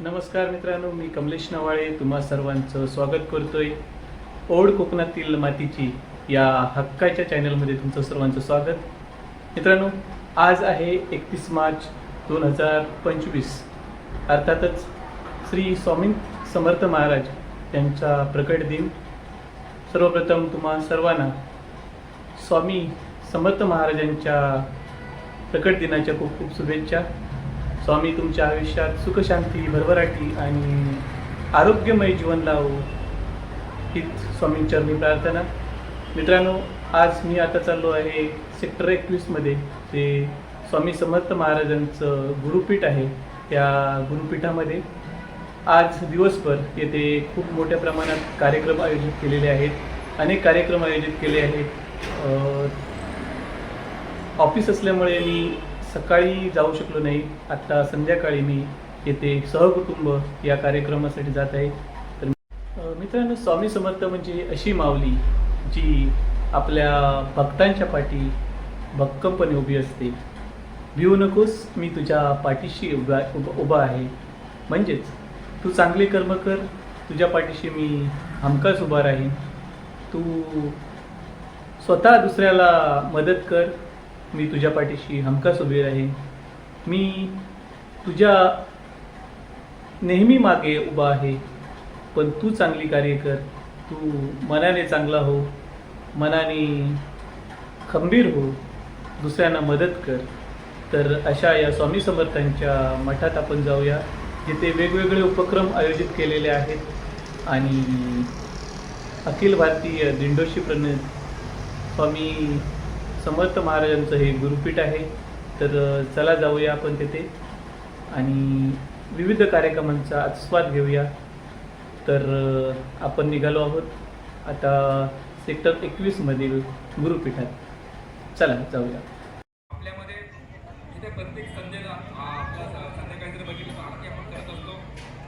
नमस्कार मित्रांनो मी कमलेश नवाळे. तुम्हा सर्वांचं स्वागत करतोय. ओढ कोकणातील मातीची या हक्काच्या चॅनलमध्ये तुमचं सर्वांचं स्वागत. मित्रांनो आज आहे एकतीस मार्च दोन हजार पंचवीस. अर्थातच श्री स्वामी समर्थ महाराज यांचा प्रकट दिन. सर्वप्रथम तुम्हा सर्वांना स्वामी समर्थ महाराजांच्या प्रकट दिनाच्या खूप खूप शुभेच्छा. स्वामी तुमच्या आयुष्यात सुखशांती भरभराटी आणि आरोग्यमय जीवन लावू हीच स्वामींचरणी प्रार्थना. मित्रांनो आज मी आता चाललो आहे सेक्टर एकवीसमध्ये जे स्वामी समर्थ महाराजांचं गुरुपीठ आहे त्या गुरुपीठामध्ये. आज दिवसभर येथे खूप मोठ्या प्रमाणात कार्यक्रम आयोजित केलेले आहेत. अनेक कार्यक्रम आयोजित केले आहेत. ऑफिस असल्यामुळे मी सकाळी जाऊ शकलो नाही. आत्ता संध्याकाळी मी येथे सहकुटुंब या कार्यक्रमासाठी जात आहे. तर मित्रांनो स्वामी समर्थ म्हणजे अशी माऊली जी आपल्या भक्तांच्या पाठी भक्कमपणे उभी असते. भिवू नकोस मी तुझ्या पाठीशी उभा उभा उभा आहे. म्हणजेच तू चांगले कर्म कर तुझ्या पाठीशी मी हमखास उभा राहीन. तू स्वतः दुसऱ्याला मदत कर मी तुझ्या पाठीशी हमखास उभी राहीन. मी तुझ्या नेहमी मागे उभा आहे. पण तू चांगली कार्य कर. तू मनाने चांगला हो. मनाने खंबीर हो. दुसऱ्यांना मदत कर. तर अशा या स्वामी समर्थांच्या मठात आपण जाऊया जिथे वेगवेगळे उपक्रम आयोजित केलेले आहेत. आणि अखिल भारतीय दिंडोशी प्रणित स्वामी समर्थ महाराजांचं हे गुरुपीठ आहे. तर चला जाऊया आपण तिथे. आणि विविध कार्यक्रमांचा आस्वाद घेऊया. तर आपण निघालो आहोत. आता सेक्टर एकवीसमधील गुरुपीठात. चला जाऊया. आपल्यामध्ये इथे प्रत्येक संडेला आ, संध्याकाळी जर बघितलं तर आरती आपण करत असतो.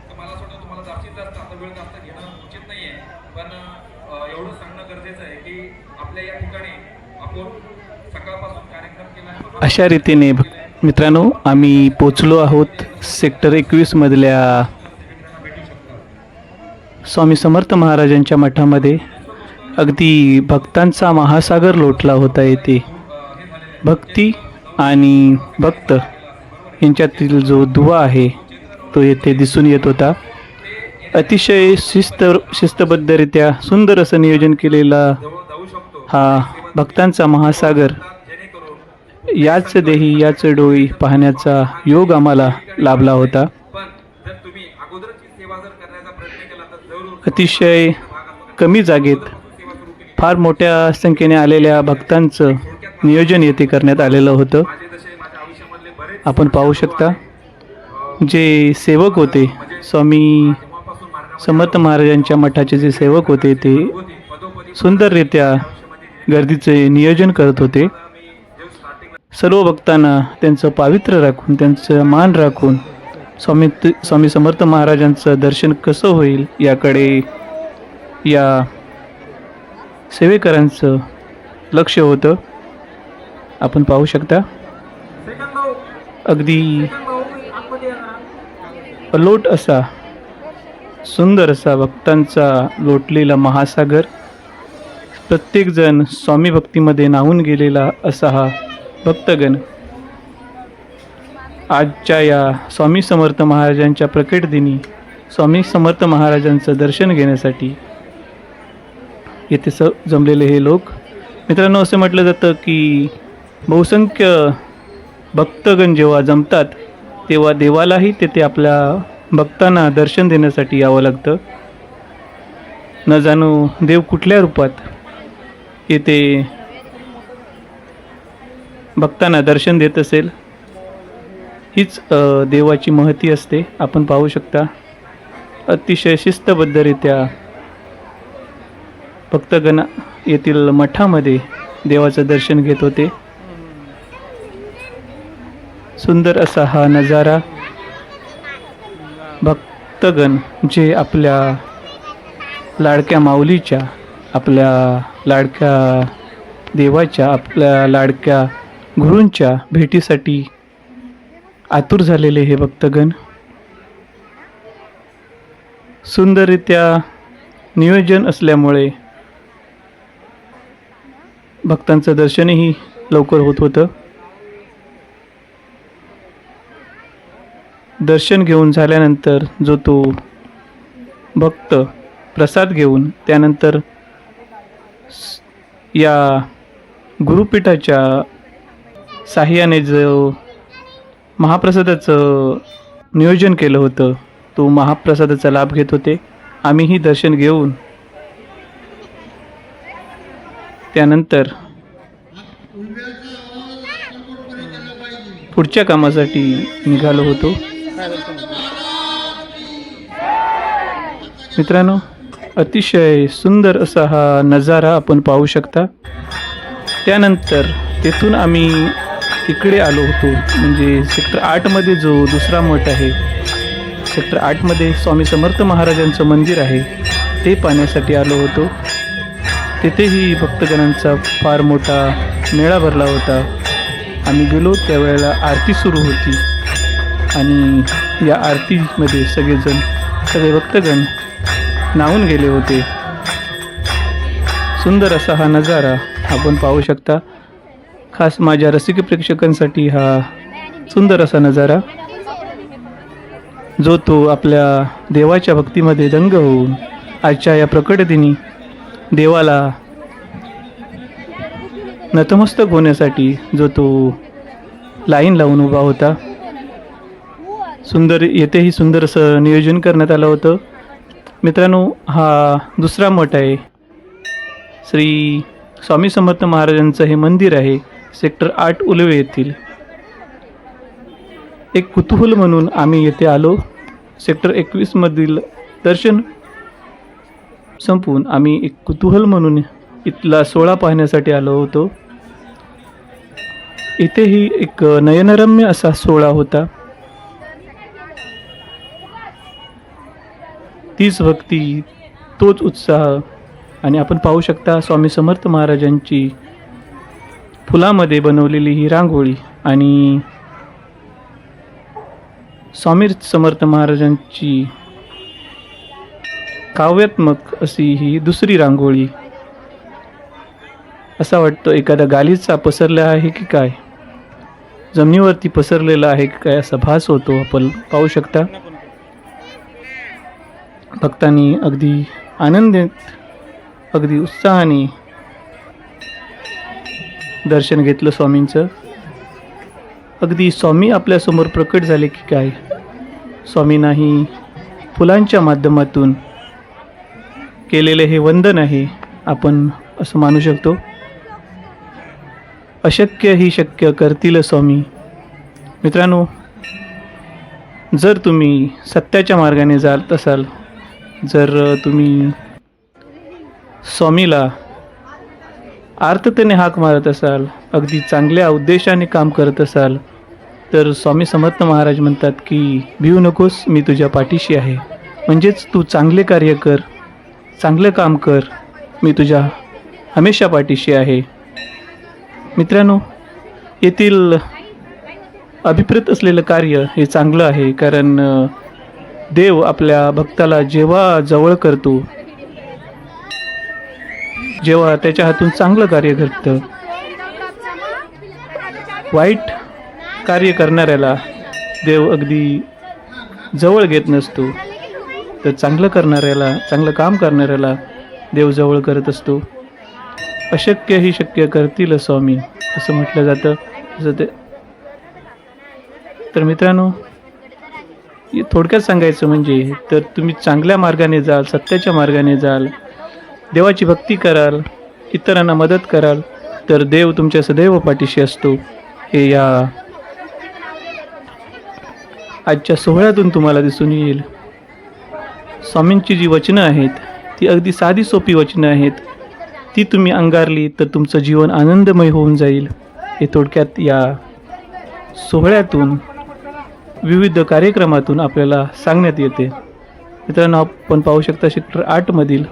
तर मला असं वाटतं तुम्हाला जास्तीत जास्त आता वेळ जास्त घेणं उचित नाही आहे पण एवढं सांगणं गरजेचं आहे की आपल्या या ठिकाणी आपण अशा रीतीने मित्रांनो आम्ही पोचलो आहोत सेक्टर एकवीसमधल्या स्वामी समर्थ महाराजांच्या मठामध्ये. अगदी भक्तांचा महासागर लोटला होता येथे. भक्ती आणि भक्त यांच्यातील जो दुवा आहे तो येथे दिसून येत होता. अतिशय शिस्त शिस्तबद्धरित्या सुंदर असं नियोजन केलेला हा भक्तांचा महासागर. याच देही याच डोळी पाहण्याचा योग आम्हाला लाभला होता. अतिशय कमी जागेत फार मोठ्या संख्येने आलेल्या भक्तांचं नियोजन येथे करण्यात आलेलं होतं. आपण पाहू शकता जे सेवक होते स्वामी समर्थ महाराजांच्या मठाचे जे सेवक होते ते सुंदररित्या गर्दीचे नियोजन करत होते. सर्व भक्तांना त्यांचं पावित्र्य राखून त्यांचं मान राखून स्वामी स्वामी समर्थ महाराजांचं दर्शन कसं होईल याकडे या सेवेकरांचं लक्ष होतं. आपण पाहू शकता. अगदी अलोट असा सुंदर असा भक्तांचा लोटलेला महासागर. प्रत्येकजण स्वामी भक्तीमध्ये नाहून गेलेला असा हा भक्तगण. आजच्या या स्वामी समर्थ महाराजांच्या प्रकट दिनी स्वामी समर्थ महाराजांचं दर्शन घेण्यासाठी येथे स जमलेले हे लोक. मित्रांनो असं म्हटलं जातं की बहुसंख्य भक्तगण जेव्हा जमतात तेव्हा देवालाही तेथे आपल्या भक्तांना दर्शन देण्यासाठी यावं लागतं. न जाणू देव कुठल्या रूपात येथे भक्तांना दर्शन देत असेल. हीच देवाची महती असते. आपण पाहू शकता. अतिशय शिस्तबद्धरित्या भक्तगण येथील मठामध्ये देवाचं दर्शन घेत होते. सुंदर असा हा नजारा भक्तगण जे आपल्या लाडक्या माऊलीच्या आपल्या लाडक्या देवाच्या आपल्या लाडक्या गुरूंच्या भेटीसाठी आतुर झालेले हे भक्तगण. सुंदररित्या नियोजन असल्यामुळे भक्तांचं दर्शनही लवकर होत होतं. दर्शन घेऊन झाल्यानंतर जो तो भक्त प्रसाद घेऊन त्यानंतर या गुरुपीठाच्या साह्याने जो महाप्रसादाचं नियोजन केलं होतं तो महाप्रसादाचा लाभ घेत होते. आम्हीही दर्शन घेऊन त्यानंतर पुढच्या कामासाठी निघालो होतो. मित्रांनो अतिशय सुंदर असा हा नजारा आपण पाहू शकता. त्यानंतर तेथून आम्ही इकडे आलो होतो. म्हणजे सेक्टर आठमध्ये जो दुसरा मठ आहे सेक्टर आठमध्ये स्वामी समर्थ महाराजांचं मंदिर आहे ते पाहण्यासाठी आलो होतो. तेथेही भक्तजनांचा फार मोठा मेळा भरला होता. आम्ही गेलो त्यावेळेला आरती सुरू होती. आणि या आरतीमध्ये सगळेजण सगळे भक्तगण नाहून गेले होते. सुंदर असा हा नजारा आपण पाहू शकता. खास माझ्या रसिक प्रेक्षकांसाठी हा सुंदर असा नजारा जो तो आपल्या देवाच्या भक्तीमध्ये दंग होऊन आजच्या या प्रकट दिनी देवाला नतमस्तक होण्यासाठी जो तो लाईन लावून उभा होता. सुंदर येथेही सुंदर असं नियोजन करण्यात आलं होतं. मित्रांनो हा दुसरा मठ आहे. श्री स्वामी समर्थ महाराजांचं हे मंदिर आहे सेक्टर आठ उलवे येथील. एक कुतूहल म्हणून आम्ही येथे आलो. सेक्टर एकवीसमधील दर्शन संपवून आम्ही एक कुतूहल म्हणून इथला सोहळा पाहण्यासाठी आलो होतो. इथेही एक नयनरम्य असा सोहळा होता. तीच भक्ती तोच उत्साह आणि आपण पाहू शकता स्वामी समर्थ महाराजांची फुलामध्ये बनवलेली ही रांगोळी आणि स्वामी समर्थ महाराजांची काव्यात्मक अशी ही दुसरी रांगोळी. असा वाटतं एखादा गालीचा पसरला आहे की काय? जमिनीवरती पसरलेला आहे की काय असा भास होतो? आपण पाहू शकता. भक्तांनी अगदी आनंदित अगदी उत्साहाने दर्शन घेतलं स्वामींचं. अगदी स्वामी आपल्यासमोर प्रकट झाले की काय? स्वामींनाही फुलांच्या माध्यमातून केलेले हे वंदन आहे आपण असं मानू शकतो. अशक्य ही शक्य करतील स्वामी. मित्रांनो जर तुम्ही सत्याच्या मार्गाने जात असाल जर तुम्ही स्वामीला आर्ततेने हाक मारत असाल अगदी चांगल्या उद्देशाने काम करत असाल तर स्वामी समर्थ महाराज म्हणतात की भिवू नकोस मी तुझ्या पाठीशी आहे. म्हणजेच तू चांगले कार्य कर चांगलं काम कर मी तुझ्या हमेशा पाठीशी आहे. मित्रांनो येथील अभिप्रेत असलेलं कार्य हे चांगलं आहे कारण देव आपल्या भक्ताला जेव्हा जवळ करतो जेव्हा त्याच्या हातून चांगलं कार्य घडतं वाईट कार्य करणाऱ्याला देव अगदी जवळ घेत नसतो. तर चांगलं करणाऱ्याला चांगलं काम करणाऱ्याला देव जवळ करत असतो. अशक्य ही शक्य करतील स्वामी असं म्हटलं जातं. जसं ते तर मित्रांनो थोडक्यात सांगायचं म्हणजे तर तुम्ही चांगल्या मार्गाने जाल सत्याच्या मार्गाने जाल देवाची भक्ती कराल इतरांना मदत कराल तर देव तुमच्या सदैव पाठीशी असतो. हे या आजच्या सोहळ्यातून तुम्हाला दिसून येईल. स्वामींची जी वचनं आहेत ती अगदी साधी सोपी वचनं आहेत. ती तुम्ही अंगारली तर तुमचं जीवन आनंदमय होऊन जाईल. हे थोडक्यात या सोहळ्यातून विविध कार्यक्रमातून आपल्याला सांगण्यात येते. मित्रांनो आपण पाहू शकता सेक्टर आठमधील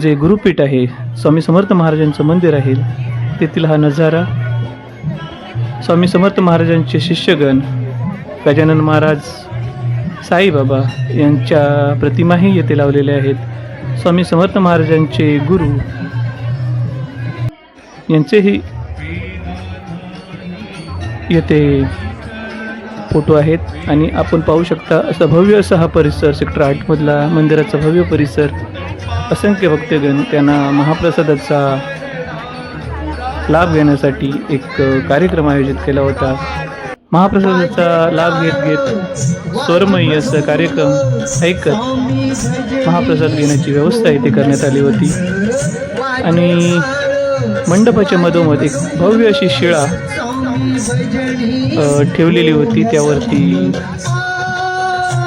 जे गुरुपीठ आहे स्वामी समर्थ महाराजांचं मंदिर आहे तेथील हा नजारा. स्वामी समर्थ महाराजांचे शिष्यगण गजानन महाराज साईबाबा यांच्या प्रतिमाही येथे लावलेल्या आहेत. स्वामी समर्थ महाराजांचे गुरु यांचेही येथे फोटो आहेत आणि आपण पाहू शकता असा भव्य असा हा परिसर सेक्टर आठमधला मंदिराचा भव्य परिसर. असंख्य भक्तगण त्यांना महाप्रसादाचा लाभ घेण्यासाठी एक कार्यक्रम आयोजित केला होता. महाप्रसादाचा लाभ घेत घेत स्वरमयी असं कार्यक्रम ऐकत महाप्रसाद घेण्याची व्यवस्था इथे करण्यात आली होती. आणि मंडपाच्या मधोमध एक भव्य अशी शिळा ठेवलेली होती त्यावरती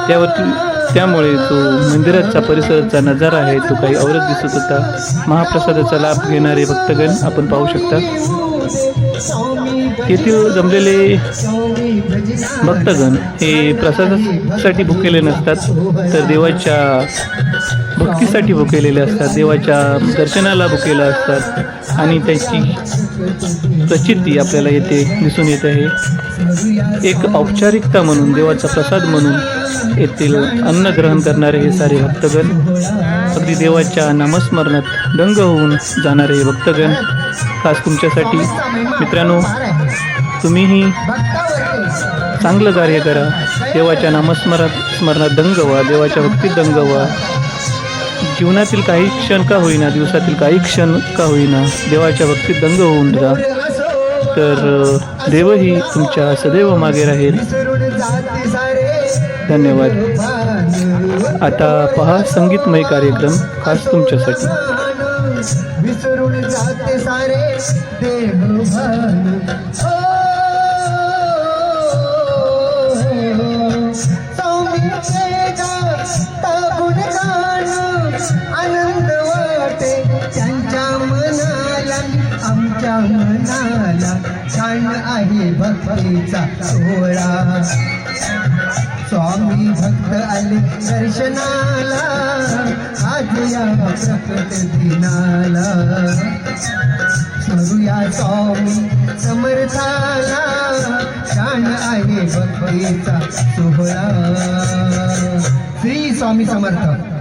त्यावरती त्यामुळे जो मंदिराचा परिसराचा नजारा आहे तो काही औरत दिसत होता. महाप्रसादाचा लाभ घेणारे भक्तगण आपण पाहू शकता. येथील जमलेले भक्तगण हे प्रसादासाठी भुकेले नसतात तर देवाच्या भक्तीसाठी भुकेलेले असतात देवाच्या दर्शनाला भुकेले असतात आणि त्याची प्रचिती आपल्याला येथे दिसून येत आहे. एक औपचारिकता म्हणून देवाचा प्रसाद म्हणून येथील अन्न ग्रहण करणारे हे सारे भक्तगण अगदी देवाच्या नामस्मरणात दंग होऊन जाणारे हे भक्तगण खास तुमच्यासाठी. मित्रांनो तुम्हीही चांगलं कार्य करा. देवाच्या नामस्मरात स्मरणात दंग व्हा देवाच्या भक्तीत दंग व्हा. जीवनातील काही क्षण का होईना दिवसातील काही क्षण का होईना देवाच्या भक्तीत दंग होऊन जा. तर देवही तुमच्या सदैव मागे राहील. धन्यवाद. आता पहा संगीतमय कार्यक्रम खास तुमच्यासाठी. हो, हो, हो। आनंद वाटे त्यांच्या मनाला आमच्या मनाला छान आहे भक्तीचा सोहळा. स्वामी भक्त आले दर्शनाला आज या प्रकट दिनाला. स्मरूया स्वामी समर्थाला शान आहे भक्तीचा सोहळा. श्री स्वामी समर्थ.